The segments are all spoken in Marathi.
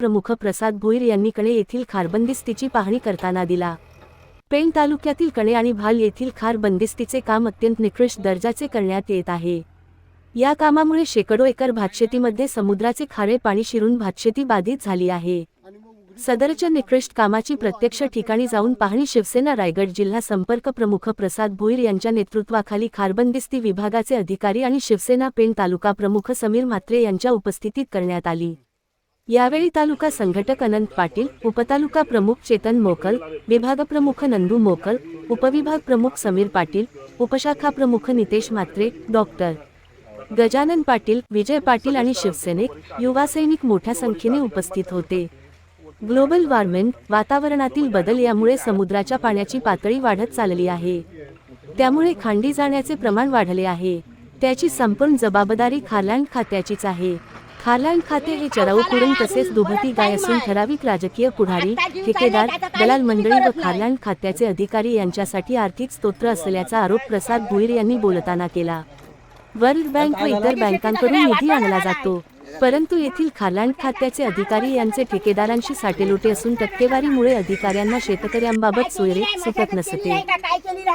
प्रमुख प्रसाद भोईर यांनी कणे येथील खार बंदिस्तीची पाहणी करताना दिला. पेण तालुक्यातील कणे आणि भाल येथील खार बंदिस्तीचे काम अत्यंत निकृष्ट दर्जाचे करण्यात येत आहे. या कामामुळे शेकडो एकर भातशेतीमध्ये समुद्राचे खारे पाणी शिरून भातशेती बाधित झाली आहे. सदरच्या निकृष्ट कामाची प्रत्यक्ष ठिकाणी जाऊन पाहणी शिवसेना रायगड जिल्हा संपर्क प्रमुख प्रसाद भोईर यांच्या नेतृत्वाखाली खारबंदिस्ती विभागाचे अधिकारी आणि शिवसेना पेण तालुका प्रमुख समीर म्हात्रे यांच्या उपस्थितीत करण्यात आली. यावेळी तालुका संघटक अनंत पाटील उपतालुका प्रमुख चेतन मोकल विभाग प्रमुख नंदू मोकल उपविभाग प्रमुख समीर पाटील उपशाखा प्रमुख नितेश म्हात्रे डॉक्टर गजानन पाटील विजय पाटील आणि शिवसैनिक युवा सैनिक मोठ्या संख्येने उपस्थित होते. ग्लोबल वॉर्मिंग वातावरणातील बदल यामुळे समुद्राच्या पाण्याची पातळी वाढत चालली आहे. त्यामुळे खांडी जाण्याचे प्रमाण वाढले आहे. त्याची संपूर्ण जबाबदारी खारलँड खात्याचीच आहे. खारलँड खाते हे चराऊ कुरण तसेच दुभती गाय असून ठराविक राजकीय पुढारी ठेकेदार दलाल मंडळी व खारलँड खात्याचे अधिकारी यांच्यासाठी आर्थिक स्तोत्र असल्याचा आरोप प्रसाद भुईर यांनी बोलताना केला. वर्ल्ड बँक व इतर बँकांकडून निधी आणला जातो. परंतु येथील खारलँड खात्याचे अधिकारी यांचे ठेकेदारांशी साटेलोटे असून टक्केवारीमुळे अधिकाऱ्यांना शेतकऱ्यांबाबत सोयरे सुटत नसते.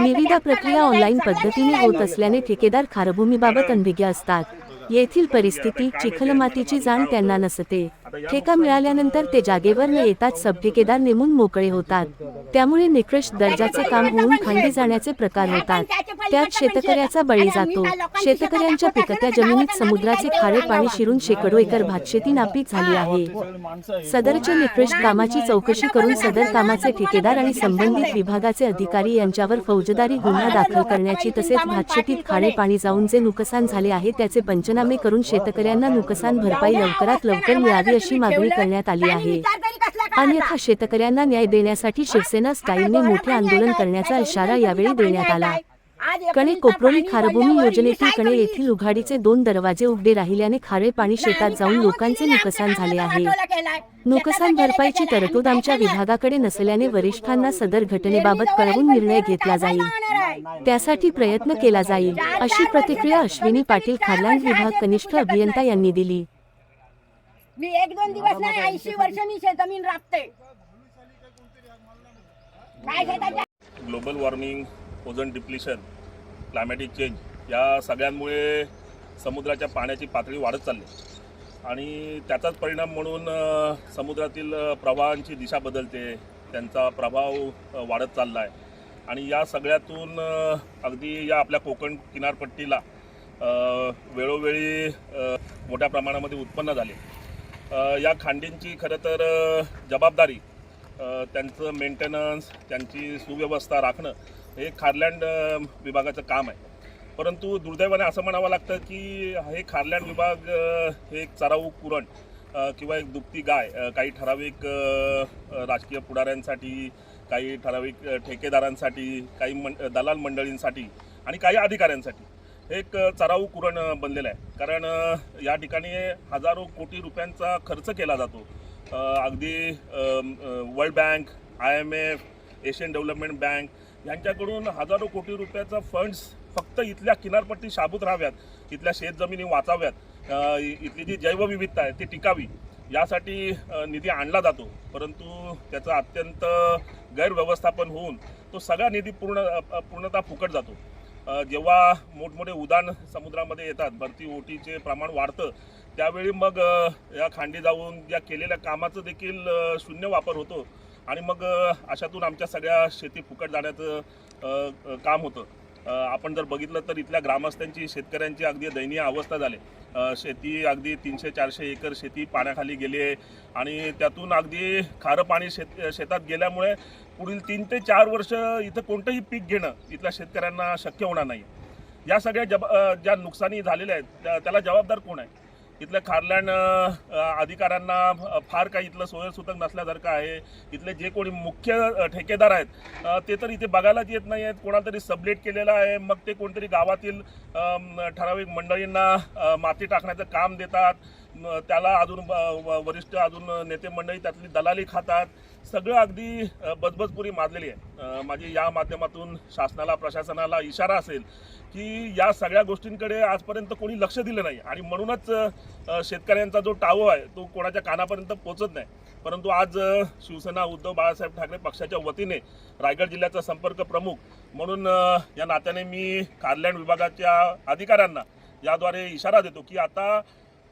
निविदा प्रक्रिया ऑनलाईन पद्धतीने होत असल्याने ठेकेदार खारभूमीबाबत अनभिज्ञ असतात. येथील परिस्थिती चिखलमातीची जाण त्यांना नसते. ठेका मिळाल्यानंतर ते जागेवर न येताच सबठेकेदार नेमून मोकळे होतात. त्यामुळे निकृष्ट दर्जाचे काम होऊन खांडी जाण्याचे प्रकार होतात. त्यात शेतकऱ्याचा बळी जातो. शेतकऱ्यांच्या पिकत्या जमिनीत समुद्राचे खारे पाणी शिरून शेकडो एकर भातशेती नापीक झाली आहे. सदरच्या निकृष्ट कामाची चौकशी करून सदर कामाचे ठेकेदार आणि संबंधित विभागाचे अधिकारी यांच्यावर फौजदारी गुन्हा दाखल करण्याची तसेच भातशेतीत खारे पाणी जाऊन जे नुकसान झाले आहे त्याचे पंचनामे करून शेतकऱ्यांना नुकसान भरपाई लवकरात लवकर मिळावी अशी मागणी करण्यात आली आहे. अन्यथा शेतकऱ्यांना न्याय देण्यासाठी शिवसेना स्टाईलने मोठे आंदोलन करण्याचा इशारा यावेळी देण्यात आला. कणे कोपरोली खारभूमी योजनेतील कणे येथील उघाडीचे दोन दरवाजे उघडे राहिल्याने खारे पाणी शेतात जाऊन लोकांचे नुकसान झाले आहे. नुकसान भरपाईची तरतूद आमच्या विभागाकडे नसल्याने वरिष्ठांना सदर घटनेबाबत कळवून निर्णय घेतला जाईल. त्यासाठी प्रयत्न केला जाईल. अशी प्रतिक्रिया अश्विनी पाटील खारलांड विभाग कनिष्ठ अभियंता यांनी दिली. मी एक दोन दिवस नाही ऐंशी वर्ष मी शेतजमीन राबते. Global warming ozone depletion climatic change या सगळ्यांमुळे समुद्राच्या पाण्याची पातळी वाढत चालली. आणि त्याचाच परिणाम म्हणून समुद्रातील प्रवाहांची दिशा बदलते त्यांचा प्रभाव वाढत चालला आहे आणि या सगळ्यातून अगदी या आपल्या कोकण किनारपट्टीला वेळोवेळी मोठ्या प्रमाणामध्ये उत्पन्न झाले. या खांडींची खरं तर जबाबदारी त्यांचं मेंटेनन्स त्यांची सुव्यवस्था राखणं हे खारलँड विभागाचं काम आहे. परंतु दुर्दैवाने असं म्हणावं लागतं की हे खारलँड विभाग हे एक चराऊ कुरण किंवा एक दुभती गाय काही ठराविक राजकीय पुढाऱ्यांसाठी काही ठराविक ठेकेदारांसाठी काही मं दलाल मंडळींसाठी आणि काही अधिकाऱ्यांसाठी एक चराऊ कुरण बनलेलं आहे. कारण या ठिकाणी हजारो कोटी रुपयांचा खर्च केला जातो. अगदी world bank I M F Asian development bank यांच्याकडून हजारो कोटी रुपयाचा फंड्स फक्त इथल्या किनारपट्टी शाबूत राहाव्यात. इथल्या शेतजमिनी वाचाव्यात. इथली जी जैवविविधता आहे ती टिकावी. यासाठी निधी आणला जातो. परंतु त्याचं अत्यंत गैरव्यवस्थापन होऊन तो सगळा निधी पूर्ण पूर्णतः फुकट जातो. जेव्हा मोठमोठे उदान समुद्रामध्ये येतात भरती ओटीचे प्रमाण वाढतं त्यावेळी मग या खांडी जाऊन या केलेल्या कामाचं देखील शून्य वापर होतो. आणि मग अशातून आमच्या सगळ्या शेती फुकट जाण्याचं काम होतं. आपण जर बघितलं तर इथल्या ग्रामस्थांची शेतकऱ्यांची अगदी दयनीय अवस्था झाली. शेती अगदी तीनशे चारशे एकर शेती पाण्याखाली गेली आहे. आणि त्यातून अगदी खारं पाणी शेत शेतात गेल्यामुळे पुढील तीन ते चार वर्ष इथं कोणतंही पीक घेणं इथल्या शेतकऱ्यांना शक्य होणार नाही. या सगळ्या जब ज्या नुकसानी झालेल्या आहेत त्या- त्याला जबाबदार कोण आहे? इथल्या खारलँड अधिकाऱ्यांना फार काही इथलं सोयरसूतक नसल्यासारखं आहे. इथले जे कोणी मुख्य ठेकेदार आहेत ते तर इथे बघायलाच येत नाही आहेत. कोणाला तरी सबलेट केलेलं आहे. मग ते कोणतरी गावातील ठराविक मंडळींना माती टाकण्याचं काम देतात. त्याला अजून वरिष्ठ अजून नेते मंडळी त्यातली दलाली खातात. सगळं अगदी बदबजपुरी बजबजपुरी माजलेली आहे. माझी या माध्यमातून शासनाला प्रशासनाला इशारा असेल की या सगळ्या गोष्टींकडे आजपर्यंत कोणी लक्ष दिलं नाही. आणि म्हणूनच शेतकऱ्यांचा जो टावो आहे तो कोणाच्या कानापर्यंत पोचत नाही. परंतु आज शिवसेना उद्धव बाळासाहेब ठाकरे पक्षाच्या वतीने रायगड जिल्ह्याचा संपर्क प्रमुख म्हणून या नात्याने मी कारलँड विभागाच्या अधिकाऱ्यांना याद्वारे इशारा देतो की आता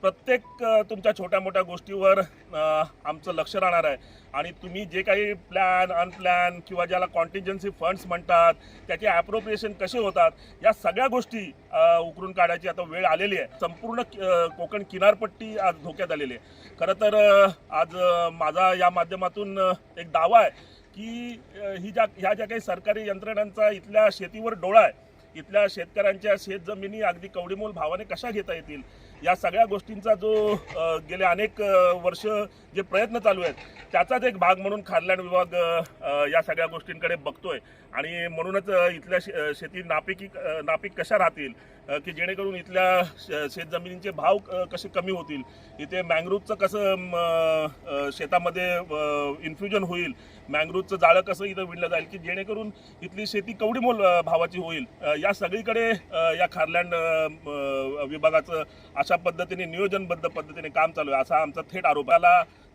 प्रत्येक तुमच्या छोट्या मोठ्या गोष्टीवर आमचं लक्ष राहणार आहे. आणि तुम्ही जे काही प्लॅन अनप्लॅन किंवा ज्याला कॉन्टिजन्सी फंड्स म्हणतात त्याचे ॲप्रोप्रिएशन कसे होतात या सगळ्या गोष्टी उकरून काढायची आता वेळ आलेली आहे. संपूर्ण कोकण किनारपट्टी आज धोक्यात आलेली आहे. खरं तर आज माझा या माध्यमातून एक दावा आहे की ही ज्या ह्या ज्या काही सरकारी यंत्रणांचा इथल्या शेतीवर डोळा आहे इथल्या शेतकऱ्यांच्या शेतजमिनी अगदी कवडीमोल भावाने कशा घेता येतील या सगळ्या गोष्टींचा जो गेले अनेक वर्ष जे प्रयत्न चालू आहेत त्याचाच एक भाग म्हणून खारलँड विभाग या सगळ्या गोष्टींकडे बघतोय. आणि म्हणूनच इथल्या शे- शेती नापिकी नापिक नापीक कशा राहतील की जेणेकरून इथल्या शेतजमिनींचे भाव कसे कमी होतील इथे मँग्रोवचं कसं शेतामध्ये इन्फ्युजन होईल मँग्रोवचं जाळं कसं इथं विणलं जाईल की जेणेकरून इथली शेती कवडी मोल भावाची होईल या सगळीकडे या खारलँड विभागाचं अशा पद्धतीने नियोजनबद्ध पद्धतीने काम चालू आहे. असा आमचा थेट आरोप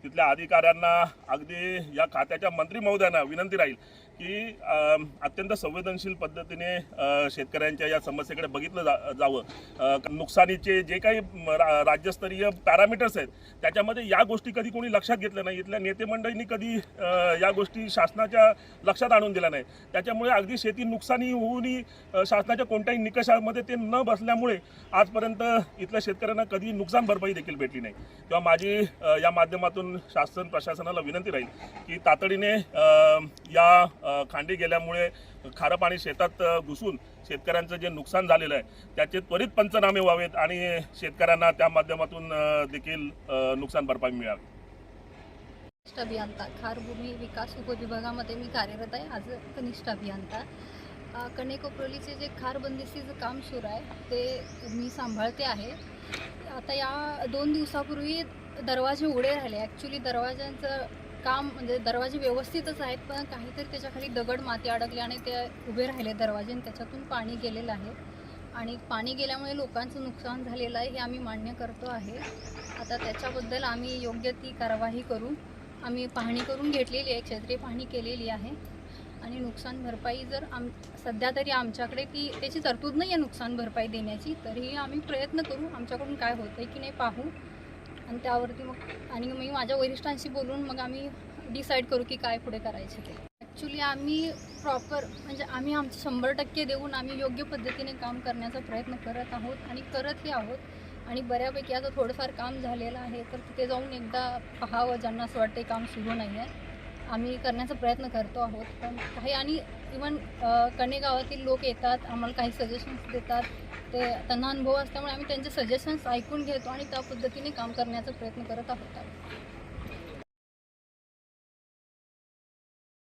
तिथल्या अधिकाऱ्यांना अगदी या खात्याच्या मंत्री महोदयांना विनंती राहील की अत्यंत संवेदनशील पद्धतीने शेतकऱ्यांच्या या समस्येकडे बघितलं जा जावं. नुकसानीचे जे काही म, रा- राज्यस्तरीय पॅरामीटर्स आहेत त्याच्यामध्ये या गोष्टी कधी कोणी लक्षात घेतल्या नाही. इथल्या नेते मंडळींनी कधी या गोष्टी शासनाच्या लक्षात आणून दिल्या नाही. त्याच्यामुळे अगदी शेती नुकसानी होऊनही शासनाच्या कोणत्याही निकषामध्ये ते न बसल्यामुळे आजपर्यंत इथल्या शेतकऱ्यांना कधी नुकसान भरपाई देखील भेटली नाही. किंवा माझी या माध्यमातून शासन प्रशासनाला विनंती राहील की तातडीने या खांडी गेल्यामुळे खारं पाणी शेतात घुसून शेतकऱ्यांचं जे नुकसान झालेलं आहे त्याचे त्वरित पंचनामे व्हावेत आणि शेतकऱ्यांना त्या माध्यमातून देखील नुकसान भरपाई मिळावी. कनिष्ठ अभियंता खारभूमी विकास उपविभागामध्ये मी कार्यरत आहे आज कनिष्ठ अभियंता. कणेकोपरोलीचे जे खार बंदिस्तीचं काम सुरू आहे ते मी सांभाळते आहे. आता या दोन दिवसापूर्वी दरवाजे उघडे राहिले. ॲक्च्युली दरवाज्यांचं काम म्हणजे दरवाजे व्यवस्थितच आहेत पण काहीतरी त्याच्याखाली दगड माती अडकली आणि ते उभे राहिले दरवाजे आणि त्याच्यातून पाणी गेलेलं आहे. आणि पाणी गेल्यामुळे लोकांचं नुकसान झालेलं आहे हे आम्ही मान्य करतो आहे. आता त्याच्याबद्दल आम्ही योग्य ती कारवाई करू. आम्ही पाहणी करून घेतलेली आहे क्षेत्रीय पाहणी केलेली आहे. आणि नुकसान भरपाई जर आम सध्या तरी आमच्याकडे ती त्याची तरतूद नाही आहे नुकसान भरपाई देण्याची तरीही आम्ही प्रयत्न करू आमच्याकडून काय होतं आहे की नाही पाहू. आणि त्यावरती मग आणि मी माझ्या वरिष्ठांशी बोलून मग आम्ही डिसाईड करू की काय पुढे करायचे ते. ॲक्च्युली आम्ही प्रॉपर म्हणजे आम्ही आमचं शंभर टक्के देऊन आम्ही योग्य पद्धतीने काम करण्याचा प्रयत्न करत आहोत आणि करतही आहोत. आणि बऱ्यापैकी आता थोडंफार काम झालेलं आहे तर तिथे जाऊन एकदा पाहावं ज्यांना असं वाटतं काम सुरू नाही आहे आम्ही करण्याचा प्रयत्न करतो आहोत पण काही आणि इवन कणेगावातील लोक येतात आम्हाला काही सजेशन्स देतात ते त्यांना अनुभव असल्यामुळे आम्ही त्यांचे सजेशन्स ऐकून घेतो आणि त्या पद्धतीने काम करण्याचा प्रयत्न करत आहोत आम्ही.